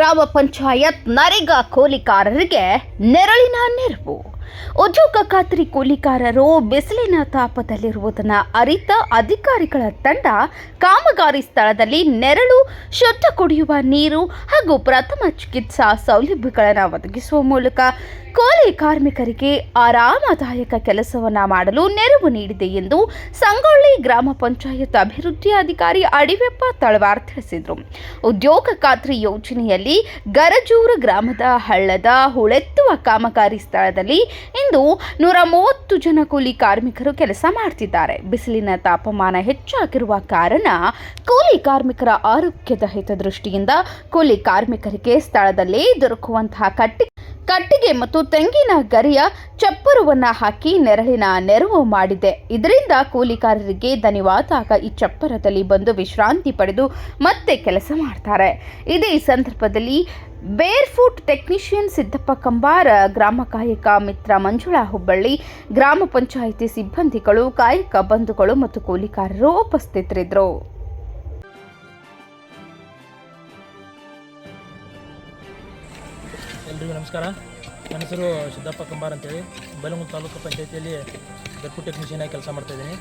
ಗ್ರಾಮ ಪಂಚಾಯತ್ ನರೇಗಾ ಕೂಲಿಕಾರರಿಗೆ ನೆರಳಿನ ನೆರವು. ಉದ್ಯೋಗ ಖಾತ್ರಿ ಕೂಲಿಕಾರರು ಬಿಸಿಲಿನ ತಾಪದಲ್ಲಿರುವುದನ್ನು ಅರಿತ ಅಧಿಕಾರಿಗಳ ತಂಡ ಕಾಮಗಾರಿ ಸ್ಥಳದಲ್ಲಿ ನೆರಳು, ಶುದ್ಧ ಕುಡಿಯುವ ನೀರು ಹಾಗೂ ಪ್ರಥಮ ಚಿಕಿತ್ಸಾ ಸೌಲಭ್ಯಗಳನ್ನು ಒದಗಿಸುವ ಮೂಲಕ ಕೂಲಿ ಕಾರ್ಮಿಕರಿಗೆ ಆರಾಮದಾಯಕ ಕೆಲಸವನ್ನು ಮಾಡಲು ನೆರವು ನೀಡಿದೆ ಎಂದು ಸಂಗೊಳ್ಳಿ ಗ್ರಾಮ ಪಂಚಾಯತ್ ಅಭಿವೃದ್ಧಿ ಅಧಿಕಾರಿ ಅಡಿವೆಪ್ಪ ತಳವಾರ್ ತಿಳಿಸಿದರು. ಉದ್ಯೋಗ ಖಾತ್ರಿ ಯೋಜನೆಯಲ್ಲಿ ಗರಜೂರು ಗ್ರಾಮದ ಹಳ್ಳದ ಹುಳೆತ್ತುವ ಕಾಮಗಾರಿ ಸ್ಥಳದಲ್ಲಿ ಇಂದು ನೂರ ಮೂವತ್ತು ಜನ ಕೂಲಿ ಕಾರ್ಮಿಕರು ಕೆಲಸ ಮಾಡ್ತಿದ್ದಾರೆ. ಬಿಸಿಲಿನ ತಾಪಮಾನ ಹೆಚ್ಚಾಗಿರುವ ಕಾರಣ ಕೂಲಿ ಕಾರ್ಮಿಕರ ಆರೋಗ್ಯದ ಹಿತದೃಷ್ಟಿಯಿಂದ ಕೂಲಿ ಕಾರ್ಮಿಕರಿಗೆ ಸ್ಥಳದಲ್ಲೇ ದೊರಕುವಂತಹ ಕಟ್ಟಿ ಕಟ್ಟಿಗೆ ಮತ್ತು ತೆಂಗಿನ ಗರಿಯ ಚಪ್ಪರವನ್ನು ಹಾಕಿ ನೆರಳಿನ ನೆರವು ಮಾಡಿದೆ. ಇದರಿಂದ ಕೂಲಿಕಾರರಿಗೆ ದನಿವಾದಾಗ ಈ ಚಪ್ಪರದಲ್ಲಿ ಬಂದು ವಿಶ್ರಾಂತಿ ಪಡೆದು ಮತ್ತೆ ಕೆಲಸ ಮಾಡ್ತಾರೆ. ಇದೇ ಸಂದರ್ಭದಲ್ಲಿ barefoot technician Siddappa Kambara, ಗ್ರಾಮ ಕಾಯಕ ಮಿತ್ರ ಮಂಜುಳಾ ಹುಬ್ಬಳ್ಳಿ, ಗ್ರಾಮ ಪಂಚಾಯಿತಿ ಸಿಬ್ಬಂದಿಗಳು, ಕಾಯಕ ಬಂಧುಗಳು ಮತ್ತು ಕೂಲಿಕಾರರು ಉಪಸ್ಥಿತರಿದ್ದರು. ಎಲ್ರಿಗೂ ನಮಸ್ಕಾರ. ನನ್ನ ಹೆಸರು ಸಿದ್ದಪ್ಪ ಕಂಬಾರ್ ಅಂತೇಳಿ. ಬೈಲಮೂರು ತಾಲೂಕು ಪಂಚಾಯತಿಯಲ್ಲಿ ಗರ್ಪು ಟೆಕ್ನಿಷಿಯನ್ ಆಗಿ ಕೆಲಸ ಮಾಡ್ತಾಯಿದ್ದೀನಿ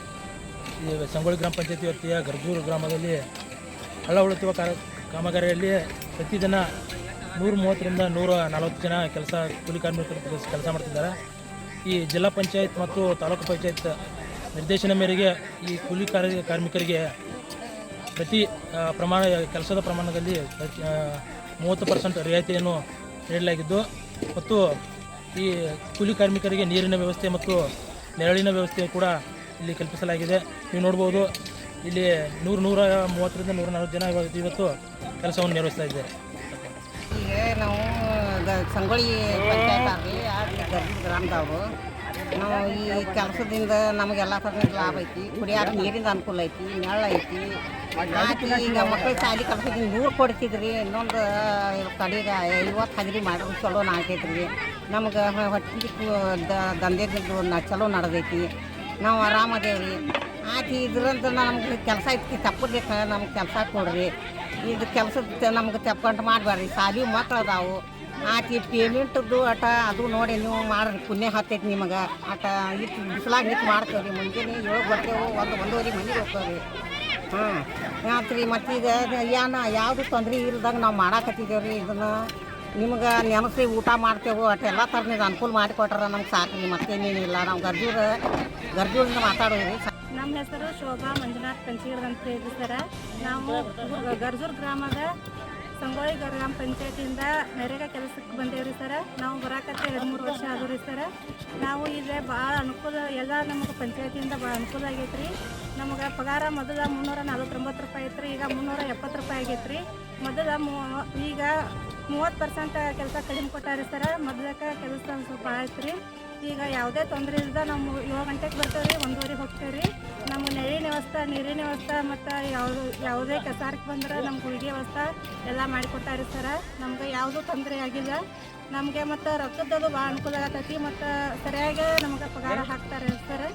ಈ ಸಂಗೊಳ್ಳಿ ಗ್ರಾಮ ಪಂಚಾಯತಿ ವ್ಯಾಪ್ತಿಯ ಗರ್ಜೂರು ಗ್ರಾಮದಲ್ಲಿ ಹಳ್ಳ ಉಳಿಸುವ ಕಾರ ಕಾಮಗಾರಿಯಲ್ಲಿ ಪ್ರತಿದಿನ ನೂರ ಮೂವತ್ತರಿಂದ ನೂರ ನಲವತ್ತು ಜನ ಕೆಲಸ ಕೂಲಿ ಕಾರ್ಮಿಕರು ಕೆಲಸ ಮಾಡ್ತಿದ್ದಾರೆ. ಈ ಜಿಲ್ಲಾ ಪಂಚಾಯತ್ ಮತ್ತು ತಾಲೂಕು ಪಂಚಾಯತ್ ನಿರ್ದೇಶನ ಮೇರೆಗೆ ಈ ಕೂಲಿ ಕಾರ್ಯ ಕಾರ್ಮಿಕರಿಗೆ ಪ್ರತಿ ಪ್ರಮಾಣ, ಕೆಲಸದ ಪ್ರಮಾಣದಲ್ಲಿ ಮೂವತ್ತು ಪರ್ಸೆಂಟ್ ರಿಯಾಯಿತಿಯನ್ನು ನೀಡಲಾಗಿದ್ದು ಮತ್ತು ಈ ಕೂಲಿ ಕಾರ್ಮಿಕರಿಗೆ ನೀರಿನ ವ್ಯವಸ್ಥೆ ಮತ್ತು ನೆರಳಿನ ವ್ಯವಸ್ಥೆ ಕೂಡ ಇಲ್ಲಿ ಕಲ್ಪಿಸಲಾಗಿದೆ. ನೀವು ನೋಡ್ಬೋದು ಇಲ್ಲಿ ನೂರು ನೂರ ಮೂವತ್ತರಿಂದ ನೂರ ನಲವತ್ತು ಜನ ಇವತ್ತು ಕೆಲಸವನ್ನು ನಿರ್ವಹಿಸ್ತಾ ಇದ್ದಾರೆ. ನಾವು ಸಂಗೊಳ್ಳಿ ಪಂಚಾಯತ್ ಗ್ರಾಮದವರು ಈ ಕೆಲಸದಿಂದ ನಮಗೆಲ್ಲ ಪರ್ಸೆಂಟ್ ಲಾಭ ಐತಿ. ಕುಡಿಯಾಕ ನೀರಿಂದ ಅನುಕೂಲ ಐತಿ ನೆಳ್ಳ ಐತಿ. ಹಾಕಿ ಈಗ ಮಕ್ಕಳು ಶಾಲೆ ಕೆಲಸದಿಂದ ನೂರು ಕೊಡ್ತಿದ್ರಿ, ಇನ್ನೊಂದು ಕಡೆಗೆ ಐವತ್ತು ಹಗರಿ ಮಾಡಿದ್ರು ಚಲೋ ನಾಲ್ಕೈತ್ರಿ ನಮ್ಗೆ ಹೊಟ್ಟೆ ದಂಧೆದ್ದು ಚಲೋ ನಡೆದೈತಿ. ನಾವು ಆರಾಮದೇವ್ರಿ. ಆಯ್ತು ಇದ್ರಂತ ನಮ್ಗೆ ಕೆಲಸ ಐತಿ ತಪ್ಪದಕ್ಕೆ ನಮ್ಗೆ ಕೆಲಸ ಕೊಡ್ರಿ. ಇದು ಕೆಲಸದ ನಮ್ಗೆ ತಪ್ಕೊಂಡ್ ಮಾಡಬೇಡ್ರಿ ಸಾಲಿ ಮಕ್ಳು ಅದಾವು ಆತ ಈ ಪೇಮೆಂಟ್ದು ಆಟ ಅದು ನೋಡಿ ನೀವು ಮಾಡ್ರಿ ಪುಣ್ಯ ಹತ್ತೈತಿ ನಿಮಗೆ. ಆಟ ಇಟ್ಟು ಬಿಸಿಲಾಗ ನಿಂತು ಮಾಡ್ತೇವೆ ರೀ ಮುಂಜಾನೆ ಏಳು ಬರ್ತೇವೆ ಒಂದು ಒಂದೂವರೆ ಮನೆಗೆ ಹೋಗ್ತೇವೆ ರೀ ಹಾಂ ಆತ್ರಿ ಮತ್ತು ಈಗ ಏನ ಯಾವುದು ತೊಂದರೆ ಇಲ್ದಾಗ ನಾವು ಮಾಡಾಕತ್ತಿದ್ದೇವೆ ರೀ ಇದನ್ನು. ನಿಮ್ಗೆ ನೆನಸಿ ಊಟ ಮಾಡ್ತೇವೆ ಅಟ್ ಎಲ್ಲ ಥರನಿಗೆ ಅನುಕೂಲ ಮಾಡಿಕೊಟ್ರೆ ನಮ್ಗೆ ಸಾಕು ರೀ ಮತ್ತೇನೇನಿಲ್ಲ ನಾವು ಗರ್ಜೂರ ಗರ್ಜೂರಿಂದ ಮಾತಾಡೋದು ರೀ. ನಮ್ಮ ಹೆಸರು ಶೋಭಾ ಮಂಜುನಾಥ್ ಕಂಚಿಗಡ್ ಅಂತ ಹೇಳಿ ಸರ. ನಾವು ಗರ್ಜೂರ್ ಗ್ರಾಮದ ಸಂಗೊಳ್ಳಿ ಗ್ರಾಮ ಪಂಚಾಯತಿಯಿಂದ ನರೇಗಾ ಕೆಲಸಕ್ಕೆ ಬಂದೇವ್ರಿ ಸರ. ನಾವು ಬರಾಕತ್ತೆ ಎರಡು ಮೂರು ವರ್ಷ ಆದ್ರಿ ಸರ. ನಾವು ಇದೆ ಭಾಳ ಅನುಕೂಲ, ಎಲ್ಲ ನಮಗೆ ಪಂಚಾಯತಿಯಿಂದ ಭಾಳ ಅನುಕೂಲ ಆಗೈತ್ರಿ. ನಮಗೆ ಪಗಾರ ಮೊದಲ ಮುನ್ನೂರ ನಲ್ವತ್ತೊಂಬತ್ತು ರೂಪಾಯಿ ಐತ್ರಿ, ಈಗ ಮುನ್ನೂರ ಎಪ್ಪತ್ತು ರೂಪಾಯಿ ಆಗೈತ್ರಿ. ಮೊದಲ ಮೂ- ಈಗ ಮೂವತ್ತು ಪರ್ಸೆಂಟ್ ಕೆಲಸ ಕಡಿಮೆ ಕೊಟ್ಟಾರಿ ಸರ. ಮೊದಲಕ್ಕೆ ಕೆಲಸ ಸ್ವಲ್ಪ ಆಯ್ತು ರೀ ಈಗ ಯಾವುದೇ ತೊಂದರೆ ಇಲ್ಲದ ನಾವು ಏಳು ಗಂಟೆಗೆ ಬರ್ತೇವೆ ರೀ ಒಂದೂವರೆ ಹೋಗ್ತೇವೆ ರೀ ನಮ್ಮ ನೆರಳಿನ ವ್ಯವಸ್ಥೆ ನೀರಿನ ವ್ಯವಸ್ಥೆ ಮತ್ತು ಯಾವುದು, ಯಾವುದೇ ಕಸಾರಕ್ಕೆ ಬಂದ್ರೆ ನಮ್ಮ ಗುಳಿಗೆ ವ್ಯವಸ್ಥೆ ಎಲ್ಲ ಮಾಡಿಕೊಟ್ಟಾರಿ ಸರ ನಮ್ಗೆ ಯಾವುದೂ ತೊಂದರೆ ಆಗಿಲ್ಲ. ನಮಗೆ ಮತ್ತು ರೊಕ್ಕದ್ದು ಭಾಳ ಅನುಕೂಲ ಆಗತೈತಿ ಮತ್ತು ಸರಿಯಾಗಿ ನಮ್ಗೆ ಪಗಾರ ಹಾಕ್ತಾರೆ ಸರ್